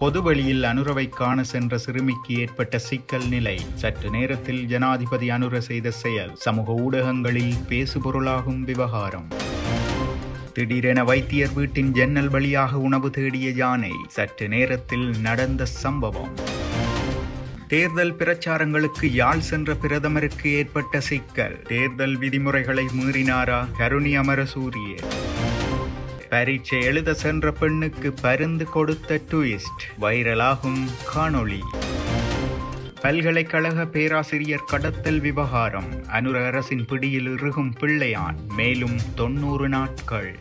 பொதுவெளியில் அனுரவை காண சென்ற சிறுமிக்கு ஏற்பட்ட சிக்கல் நிலை. சற்று நேரத்தில் ஜனாதிபதி அனுர செய்த செயல் சமூக ஊடகங்களில் பேசுபொருளாகும் விவகாரம். திடீரென வைத்தியர் வீட்டின் ஜன்னல் வழியாக உணவு தேடிய யானை சற்று நேரத்தில் நடந்த சம்பவம். தேர்தல் பிரச்சாரங்களுக்கு யாழ் சென்ற பிரதமருக்கு ஏற்பட்ட சிக்கல். தேர்தல் விதிமுறைகளை மீறினாரா? கருணி அமரசூரிய பரீட்சை எழுத சென்ற பெண்ணுக்கு பருந்து கொடுத்த ட்விஸ்ட். வைரலாகும் காணொளி. பல்கலைக்கழக பேராசிரியர் கடத்தல் விவகாரம். அனுர அரசின் பிடியில் இறுகும் பிள்ளையான். மேலும் தொன்னூறு நாட்கள்.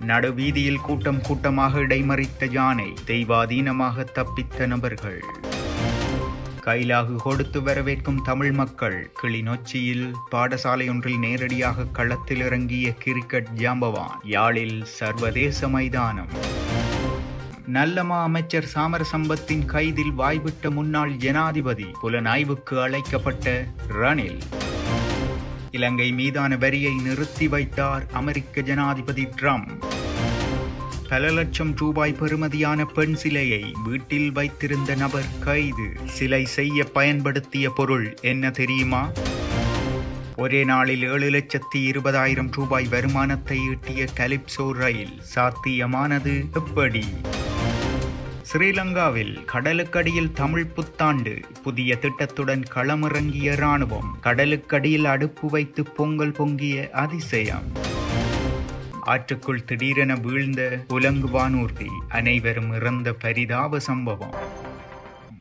நடுவீதியில் கூட்டம் கூட்டமாக இடைமறித்த யானை தெய்வாதீனமாக தப்பித்த நபர்கள். கைலாகு கொடுத்து வரவேற்கும் தமிழ் மக்கள் கிளிநொச்சியில் பாடசாலை ஒன்றில் நேரடியாக களத்தில் இறங்கிய கிரிக்கெட் ஜாம்பவான் யாழில் சர்வதேச மைதானம். நல்லமா அமைச்சர் சாமரசம்பத்தின் கைதில் வாய்விட்ட முன்னாள் ஜனாதிபதி புலனாய்வுக்கு அழைக்கப்பட்ட ரணில். இலங்கை மீதான வரியை நிறுத்தி வைத்தார் அமெரிக்க ஜனாதிபதி ட்ரம்ப். பல லட்சம் ரூபாய் பெறுமதியான பெண் சிலையை வீட்டில் வைத்திருந்த நபர் கைது. சிலை செய்ய பயன்படுத்திய பொருள் என்ன தெரியுமா? ஒரே நாளில் ஏழு லட்சத்தி இருபதாயிரம் ரூபாய் வருமானத்தை ஈட்டிய கலிப்சோ ரயில் சாத்தியமானது எப்படி? ஸ்ரீலங்காவில் கடலுக்கடியில் தமிழ் புத்தாண்டு. புதிய திட்டத்துடன் களமிறங்கிய ராணுவம் கடலுக்கடியில் அடுப்பு வைத்து பொங்கல் பொங்கிய அதிசயம். ஆற்றுக்குள் திடீரென வீழ்ந்த உலங்கு வானூர்தி அனைவரும் இறந்த பரிதாப சம்பவம்.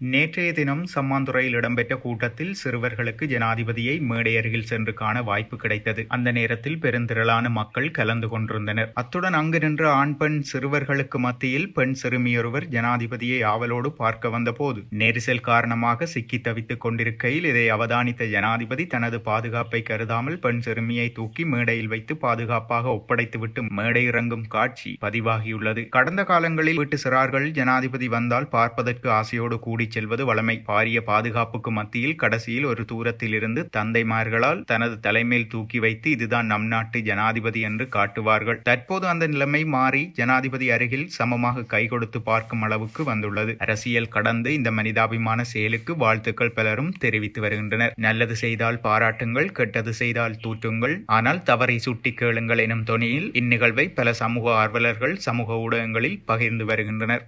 நேற்றைய தினம் சம்மாந்துறையில் இடம்பெற்ற கூட்டத்தில் சிறுவர்களுக்கு ஜனாதிபதியை மேடை அருகில் சென்று காண வாய்ப்பு கிடைத்தது. அந்த நேரத்தில் பெருந்திரளான மக்கள் கலந்து கொண்டிருந்தனர். அத்துடன் அங்கு நின்ற ஆண் பெண் சிறுவர்களுக்கு மத்தியில் பெண் சிறுமியொருவர் ஜனாதிபதியை ஆவலோடு பார்க்க வந்தபோது நெரிசல் காரணமாக சிக்கி தவித்துக் கொண்டிருக்கையில் இதை அவதானித்த ஜனாதிபதி தனது பாதுகாப்பை கருதாமல் பெண் சிறுமியை தூக்கி மேடையில் வைத்து பாதுகாப்பாக ஒப்படைத்துவிட்டு மேடை இறங்கும் காட்சி பதிவாகியுள்ளது. கடந்த காலங்களில் வீட்டு சிறார்கள் ஜனாதிபதி வந்தால் பார்ப்பதற்கு ஆசையோடு கூடி செல்வது வளமை. பாரிய பாதுகாப்புக்கு மத்தியில் கடைசியில் ஒரு தூரத்தில் இருந்து தந்தைமார்களால் தனது தலைமையில் தூக்கி வைத்து இதுதான் நம் நாட்டு ஜனாதிபதி என்று காட்டுவார்கள். தற்போது அந்த நிலைமை மாறி ஜனாதிபதி அருகில் சமமாக கை கொடுத்து பார்க்கும் அளவுக்கு வந்துள்ளது. அரசியல் கடந்து இந்த மனிதாபிமான செயலுக்கு வாழ்த்துக்கள் பலரும் தெரிவித்து வருகின்றனர். நல்லது செய்தால் பாராட்டுங்கள் கெட்டது செய்தால் தூற்றுங்கள். ஆனால் தவறை சுட்டி கேளுங்கள் எனும் தொனியில் இந்நிகழ்வை பல சமூக ஆர்வலர்கள் சமூக ஊடகங்களில் பகிர்ந்து வருகின்றனர்.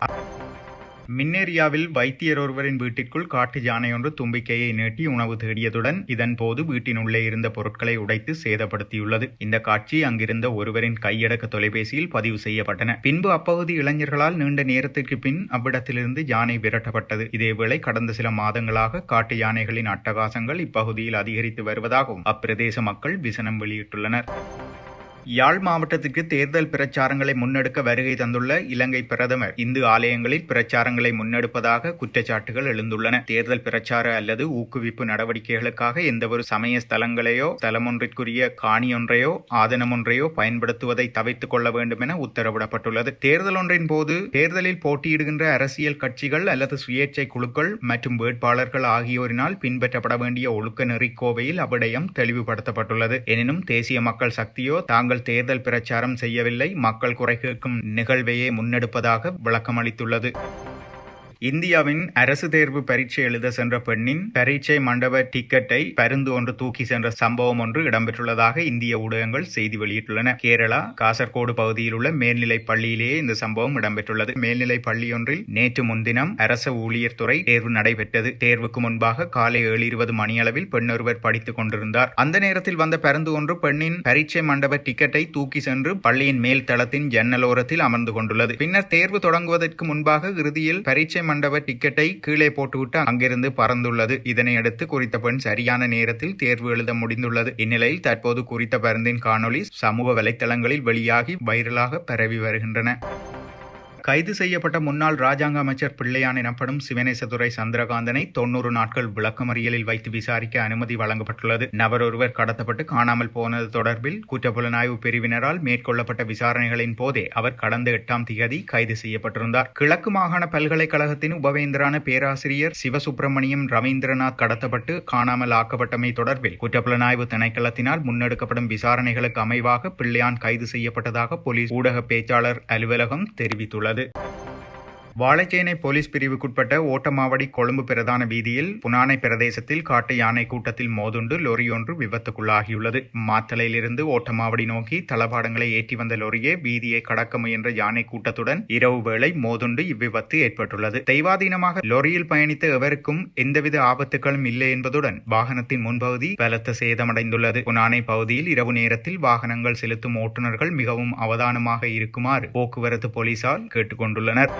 மின்னேரியாவில் வைத்தியர் ஒருவரின் வீட்டிற்குள் காட்டு யானை ஒன்று தும்பிக்கையை நீட்டி உணவு தேடியதுடன் இதன் போது வீட்டின் உள்ளே இருந்த பொருட்களை உடைத்து சேதப்படுத்தியுள்ளது. இந்த காட்சி அங்கிருந்த ஒருவரின் கையடக்க தொலைபேசியில் பதிவு செய்யப்பட்டன. பின்பு அப்பகுதி இளைஞர்களால் நீண்ட நேரத்திற்கு பின் அவ்விடத்திலிருந்து யானை விரட்டப்பட்டது. இதேவேளை கடந்த சில மாதங்களாக காட்டு யானைகளின் அட்டகாசங்கள் இப்பகுதியில் அதிகரித்து வருவதாகவும் அப்பிரதேச மக்கள் விசனம் வெளியிட்டுள்ளனர். யாழ் மாவட்டத்திற்கு தேர்தல் பிரச்சாரங்களை முன்னெடுக்க வருகை தந்துள்ள இலங்கை பிரதமர் இந்து ஆலயங்களில் பிரச்சாரங்களை முன்னெடுப்பதாக குற்றச்சாட்டுகள் எழுந்துள்ளன. தேர்தல் பிரச்சார அல்லது ஊக்குவிப்பு நடவடிக்கைகளுக்காக எந்தவொரு சமய ஸ்தலங்களையோ ஸ்தலமொன்றிற்குரிய காணியொன்றையோ ஆதனமொன்றையோ பயன்படுத்துவதை தவிர்த்துக் கொள்ள வேண்டும் என உத்தரவிடப்பட்டுள்ளது. தேர்தல் ஒன்றின் போது தேர்தலில் போட்டியிடுகின்ற அரசியல் கட்சிகள் அல்லது சுயேட்சை குழுக்கள் மற்றும் வேட்பாளர்கள் ஆகியோரினால் பின்பற்றப்பட வேண்டிய ஒழுக்க நெறிக்கோவையில் அவ்விடயம் தெளிவுபடுத்தப்பட்டுள்ளது. எனினும் தேசிய மக்கள் சக்தியோ தாங்கள் தாங்கள் தேர்தல் பிரச்சாரம் செய்யவில்லை. மக்கள் குறை கேட்கும் நிகழ்வையே முன்னெடுப்பதாக விளக்கமளித்துள்ளது. இந்தியாவின் அரசு தேர்வு பரீட்சை எழுத சென்ற பெண்ணின் பரீட்சை மண்டப டிக்கெட்டை பருந்து ஒன்று தூக்கி சென்ற சம்பவம் ஒன்று இடம்பெற்றுள்ளதாக இந்திய ஊடகங்கள் செய்தி வெளியிட்டுள்ளன. கேரளா காசர்கோடு பகுதியில் உள்ள மேல்நிலை பள்ளியிலேயே இந்த சம்பவம் இடம்பெற்றுள்ளது. மேல்நிலை பள்ளியொன்றில் நேற்று முன்தினம் அரசு ஊழியர் துறை தேர்வு நடைபெற்றது. தேர்வுக்கு முன்பாக காலை ஏழு இருபது மணியளவில் பெண்ணொருவர் படித்துக் கொண்டிருந்தார். அந்த நேரத்தில் வந்த பருந்து ஒன்று பெண்ணின் பரீட்சை மண்டப டிக்கெட்டை தூக்கி சென்று பள்ளியின் மேல் தளத்தின் ஜன்னலோரத்தில் அமர்ந்து கொண்டுள்ளது. பின்னர் தேர்வு தொடங்குவதற்கு முன்பாக இறுதியில் பரீட்சை மண்டப டிக்கெட்டை கீழே போட்டுவிட்டு அங்கிருந்து பறந்துள்ளது. இதனையடுத்து குறித்த பெண் சரியான நேரத்தில் தேர்வு எழுத முடிந்துள்ளது. இந்நிலையில் தற்போது குறித்த பருந்தின் காணொளி சமூக வலைத்தளங்களில் வெளியாகி வைரலாக பரவி வருகின்றன. கைது செய்யப்பட்ட முன்னாள் ராஜாங்க அமைச்சர் பிள்ளையான் எனப்படும் சிவனேசதுரை சந்திரகாந்தனை தொன்னூறு நாட்கள் விளக்கமறியலில் வைத்து விசாரிக்க அனுமதி வழங்கப்பட்டுள்ளது. நபர் ஒருவர் கடத்தப்பட்டு காணாமல் போனது தொடர்பில் குற்றப்புலனாய்வு பிரிவினரால் மேற்கொள்ளப்பட்ட விசாரணைகளின் போதே அவர் கடந்த எட்டாம் திகதி கைது செய்யப்பட்டிருந்தார். கிழக்கு மாகாண பல்கலைக்கழகத்தின் உபவேந்தரான பேராசிரியர் சிவசுப்பிரமணியம் ரவீந்திரநாத் கடத்தப்பட்டு காணாமல் ஆக்கப்பட்டமை தொடர்பில் குற்றப்புலனாய்வு திணைக்களத்தினால் முன்னெடுக்கப்படும் விசாரணைகளுக்கு அமைவாக பிள்ளையான் கைது செய்யப்பட்டதாக போலீஸ் ஊடக பேச்சாளர் அலுவலகம் தெரிவித்துள்ளது. らで。வாழைச்சேனை போலீஸ் பிரிவுக்குட்பட்ட ஓட்டமாவடி கொழும்பு பிரதான வீதியில் புனானை பிரதேசத்தில் காட்டு யானை கூட்டத்தில் மோதுண்டு லொரியொன்று விபத்துக்குள்ளாகியுள்ளது. மாத்தலையிலிருந்து ஓட்டமாவடி நோக்கி தளபாடங்களை ஏற்றி வந்த லொரியே வீதியை கடக்க முயன்ற யானை கூட்டத்துடன் இரவு வேளை மோதுண்டு இவ்விபத்து ஏற்பட்டுள்ளது. தெய்வாதீனமாக லொரியில் பயணித்த எவருக்கும் எந்தவித ஆபத்துகளும் இல்லை என்பதுடன் வாகனத்தின் முன்பகுதி பலத்த சேதமடைந்துள்ளது. புனானை பகுதியில் இரவு நேரத்தில் வாகனங்கள் செலுத்தும் ஓட்டுநர்கள் மிகவும் அவதானமாக இருக்குமாறு போக்குவரத்து போலீசார் கேட்டுக்கொண்டுள்ளனர்.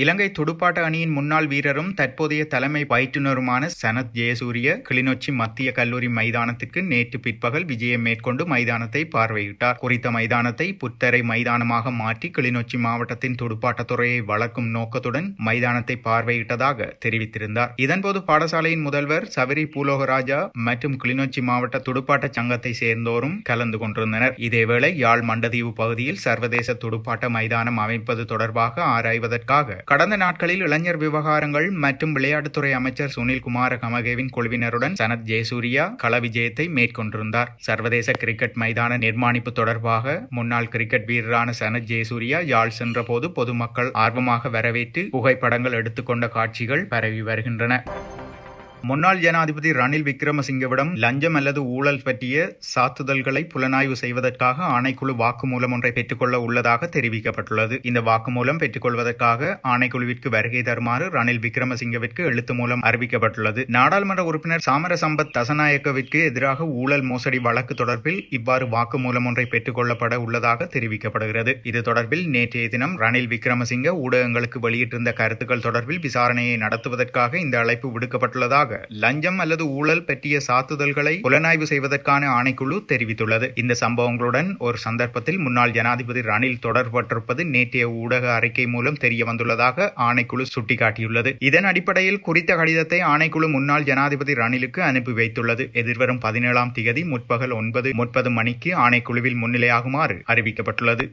இலங்கை துடுப்பாட்ட அணியின் முன்னாள் வீரரும் தற்போதைய தலைமை பயிற்றுனருமான சனத் ஜெயசூரிய கிளிநொச்சி மத்திய கல்லூரி மைதானத்திற்கு நேற்று பிற்பகல் விஜயம் மேற்கொண்டு மைதானத்தை பார்வையிட்டார். குறித்த மைதானத்தை புத்தரை மைதானமாக மாற்றி கிளிநொச்சி மாவட்டத்தின் துடுப்பாட்டத்துறையை வளர்க்கும் நோக்கத்துடன் மைதானத்தை பார்வையிட்டதாக தெரிவித்திருந்தார். இதன்போது பாடசாலையின் முதல்வர் சவரி பூலோகராஜா மற்றும் கிளிநொச்சி மாவட்ட துடுப்பாட்ட சங்கத்தை சேர்ந்தோரும் கலந்து கொண்டிருந்தனர். இதேவேளை யாழ் மண்டதீவு பகுதியில் சர்வதேச துடுப்பாட்ட மைதானம் அமைப்பது தொடர்பாக ஆராய்வதற்காக கடந்த நாட்களில் இளைஞர் விவகாரங்கள் மற்றும் விளையாட்டுத்துறை அமைச்சர் சுனில் குமார கமகேவின் குழுவினருடன் சனத் ஜெயசூரியா கள விஜயத்தை மேற்கொண்டிருந்தார். சர்வதேச கிரிக்கெட் மைதான நிர்மாணிப்பு தொடர்பாக முன்னாள் கிரிக்கெட் வீரரான சனத் ஜெயசூரியா யாழ் சென்றபோது பொதுமக்கள் ஆர்வமாக வரவேற்று புகைப்படங்கள் எடுத்துக்கொண்ட காட்சிகள் பரவி வருகின்றன. முன்னாள் ஜனாதிபதி ரணில் விக்ரமசிங்கவிடம் லஞ்சம் அல்லது ஊழல் பற்றிய சாத்துதல்களை புலனாய்வு செய்வதற்காக ஆணைக்குழு வாக்குமூலம் ஒன்றை பெற்றுக்கொள்ள உள்ளதாக தெரிவிக்கப்பட்டுள்ளது. இந்த வாக்குமூலம் பெற்றுக்கொள்வதற்காக ஆணைக்குழுவிற்கு வருகை தருமாறு ரணில் விக்ரமசிங்கவிற்கு எழுத்து மூலம் அறிவிக்கப்பட்டுள்ளது. நாடாளுமன்ற உறுப்பினர் சாமர சம்பத் தசநாயக்கவிற்கு எதிராக ஊழல் மோசடி வழக்கு தொடர்பில் இவ்வாறு வாக்குமூலம் ஒன்றை பெற்றுக்கொள்ளப்பட உள்ளதாக தெரிவிக்கப்படுகிறது. இது தொடர்பில் நேற்றைய தினம் ரணில் விக்ரமசிங்க ஊடகங்களுக்கு வெளியிட்டிருந்த கருத்துக்கள் தொடர்பில் விசாரணையை நடத்துவதற்காக இந்த அழைப்பு விடுக்கப்பட்டுள்ளதாக லஞ்சம் அல்லது ஊழல் பற்றிய சாத்துதல்களை புலனாய்வு செய்வதற்கான ஆணைக்குழு தெரிவித்துள்ளது. இந்த சம்பவங்களுடன் ஒரு சந்தர்ப்பத்தில் முன்னாள் ஜனாதிபதி ரணில் தொடர்பட்டிருப்பது நேற்றைய ஊடக அறிக்கை மூலம் தெரிய வந்துள்ளதாக ஆணைக்குழு சுட்டிக்காட்டியுள்ளது. இதன் அடிப்படையில் குறித்த கடிதத்தை ஆணைக்குழு முன்னாள் ஜனாதிபதி ரணிலுக்கு அனுப்பி வைத்துள்ளது. எதிர்வரும் பதினேழாம் திகதி முற்பகல் ஒன்பது முப்பது மணிக்கு ஆணைக்குழுவில் முன்னிலையாகுமாறு அறிவிக்கப்பட்டுள்ளது.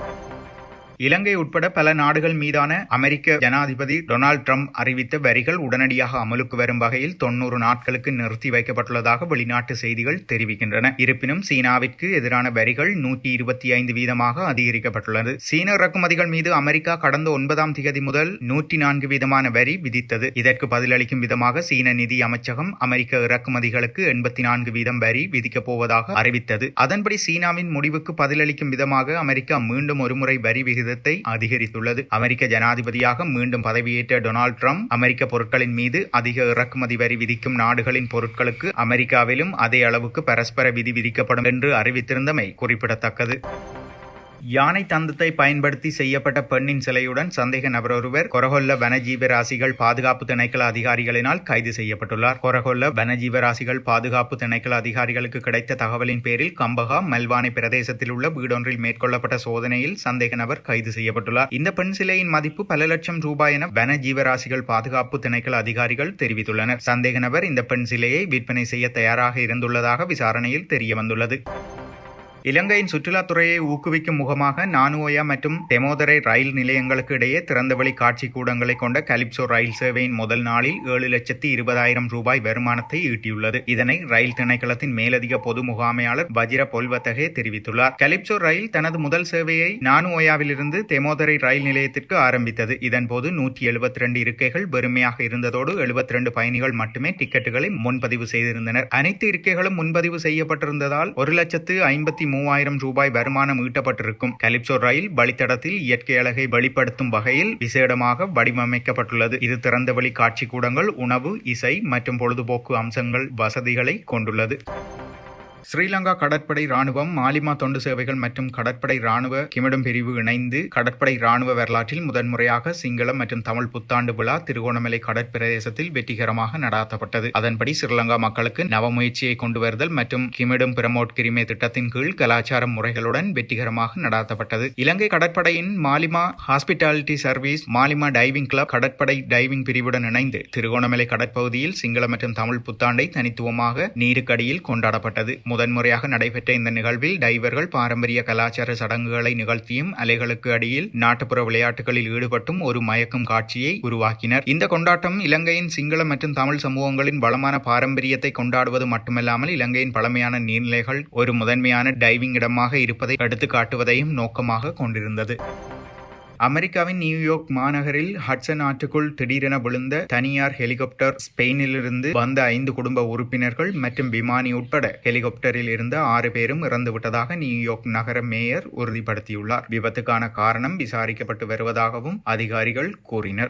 இலங்கை உட்பட பல நாடுகள் மீதான அமெரிக்க ஜனாதிபதி டொனால்டு ட்ரம்ப் அறிவித்த வரிகள் உடனடியாக அமலுக்கு வரும் வகையில் தொன்னூறு நாட்களுக்கு நிறுத்தி வைக்கப்பட்டுள்ளதாக வெளிநாட்டு செய்திகள் தெரிவிக்கின்றன. இருப்பினும் சீனாவிற்கு எதிரான வரிகள் நூற்றி இருபத்தி ஐந்து வீதமாக அதிகரிக்கப்பட்டுள்ளது. சீன இறக்குமதிகள் மீது அமெரிக்கா கடந்த ஒன்பதாம் திகதி முதல் நூற்றி நான்கு வீதமான வரி விதித்தது. இதற்கு பதிலளிக்கும் விதமாக சீன நிதி அமைச்சகம் அமெரிக்க இறக்குமதிகளுக்கு எண்பத்தி நான்கு வீதம் வரி விதிக்கப் போவதாக அறிவித்தது. அதன்படி சீனாவின் முடிவுக்கு பதிலளிக்கும் விதமாக அமெரிக்கா மீண்டும் ஒருமுறை வரி விகிதம் விகிதத்தை அதிகரித்துள்ளது. அமெரிக்க ஜனாதிபதியாக மீண்டும் பதவியேற்ற டொனால்டு ட்ரம்ப் அமெரிக்க பொருட்களின் மீது அதிக இறக்குமதி வரி விதிக்கும் நாடுகளின் பொருட்களுக்கு அமெரிக்காவிலும் அதே அளவுக்கு பரஸ்பர விதி விதிக்கப்படும் என்று அறிவித்திருந்தமை குறிப்பிடத்தக்கது. யானை தந்தத்தை பயன்படுத்தி செய்யப்பட்ட பெண்ணின் சிலையுடன் சந்தேக நபர் ஒருவர் கொரகொல்ல வனஜீவராசிகள் பாதுகாப்பு திணைக்கள அதிகாரிகளினால் கைது செய்யப்பட்டுள்ளார். கொரகொல்ல வனஜீவராசிகள் பாதுகாப்பு திணைக்கள அதிகாரிகளுக்கு கிடைத்த தகவலின் பேரில் கம்பகா மல்வானை பிரதேசத்தில் உள்ள வீடொன்றில் மேற்கொள்ளப்பட்ட சோதனையில் சந்தேக நபர் கைது செய்யப்பட்டுள்ளார். இந்த பெண் சிலையின் மதிப்பு பல லட்சம் ரூபாய் என வனஜீவராசிகள் பாதுகாப்பு திணைக்கள அதிகாரிகள் தெரிவித்துள்ளனர். சந்தேக நபர் இந்த பெண் சிலையை விற்பனை செய்ய தயாராக இருந்துள்ளதாக விசாரணையில் தெரிய வந்துள்ளது இலங்கையின் சுற்றுலாத்துறையை ஊக்குவிக்கும் முகமாக நானுவோயா மற்றும் தெமோதரை ரயில் நிலையங்களுக்கு இடையே திறந்தவெளி காட்சி கூடங்களை கொண்ட கலிப்சோ ரயில் சேவையின் முதல் நாளில் ஏழு லட்சத்தி இருபதாயிரம் ரூபாய் வருமானத்தை ஈட்டியுள்ளது. இதனை ரயில் திணைக்களத்தின் மேலதிக பொது முகாமையாளர் வஜிர பொல்வத்தகே தெரிவித்துள்ளார். கலிப்சோ ரயில் தனது முதல் சேவையை நானுவோயாவிலிருந்து தெமோதரை ரயில் நிலையத்திற்கு ஆரம்பித்தது. இதன்போது நூற்றி எழுபத்தி ரெண்டு இருக்கைகள் வெறுமையாக இருந்ததோடு எழுபத்தி ரெண்டு பயணிகள் மட்டுமே டிக்கெட்டுகளை முன்பதிவு செய்திருந்தனர். அனைத்து இருக்கைகளும் முன்பதிவு செய்யப்பட்டிருந்ததால் ஒரு லட்சத்து ஐம்பத்தி மூவாயிரம் ரூபாய் வருமானம் ஈட்டப்பட்டிருக்கும் கலிப்சோ ரயில் வழித்தடத்தில் இயற்கை அழகை வெளிப்படுத்தும் வகையில் விசேடமாக வடிவமைக்கப்பட்டுள்ளது. இது திறந்தவெளி காட்சி கூடங்கள் உணவு இசை மற்றும் பொழுதுபோக்கு அம்சங்கள் வசதிகளை கொண்டுள்ளது. ஸ்ரீலங்கா கடற்படை ராணுவம் மாலிமா தொண்டு சேவைகள் மற்றும் கடற்படை ராணுவ கிமிடம் பிரிவு இணைந்து கடற்படை ராணுவ வரலாற்றில் முதன்முறையாக சிங்களம் மற்றும் தமிழ் புத்தாண்டு விழா திருகோணமலை கடற்பிரதேசத்தில் வெற்றிகரமாக நடாத்தப்பட்டது. அதன்படி ஸ்ரீலங்கா மக்களுக்கு நவமுயற்சியை கொண்டு வருதல் மற்றும் கிமிடம் பிரமோட் கிரிமே திட்டத்தின் கீழ் கலாச்சார முறைகளுடன் வெற்றிகரமாக நடாத்தப்பட்டது. இலங்கை கடற்படையின் Malima hospitality service Malima diving club கடற்படை டைவிங் பிரிவுடன் இணைந்து திருகோணமலை கடற்பகுதியில் சிங்கள மற்றும் தமிழ் புத்தாண்டை தனித்துவமாக நீருக்கடியில் கொண்டாடப்பட்டது. முதன்முறையாக நடைபெற்ற இந்த நிகழ்வில் டைவர்கள் பாரம்பரிய கலாச்சார சடங்குகளை நிகழ்த்தியும் அலைகளுக்கு அடியில் நாட்டுப்புற விளையாட்டுகளில் ஈடுபட்டும் ஒரு மயக்கும் காட்சியை உருவாக்கினர். இந்த கொண்டாட்டம் இலங்கையின் சிங்கள மற்றும் தமிழ் சமூகங்களின் வளமான பாரம்பரியத்தை கொண்டாடுவது மட்டுமல்லாமல் இலங்கையின் பழமையான நீர்நிலைகள் ஒரு முதன்மையான டைவிங் இடமாக இருப்பதை எடுத்து காட்டுவதையும் நோக்கமாக கொண்டிருந்தது. அமெரிக்காவின் நியூயார்க் மாநகரில் ஹட்சன் ஆற்றுக்குள் திடீரென விழுந்த தனியார் ஹெலிகாப்டர் ஸ்பெயினிலிருந்து வந்த ஐந்து குடும்ப உறுப்பினர்கள் மற்றும் விமானி உட்பட ஹெலிகாப்டரில் இருந்த ஆறு பேரும் இறந்துவிட்டதாக நியூயார்க் நகர மேயர் உறுதிப்படுத்தியுள்ளார். விபத்துக்கான காரணம் விசாரிக்கப்பட்டு வருவதாகவும் அதிகாரிகள் கூறினர்.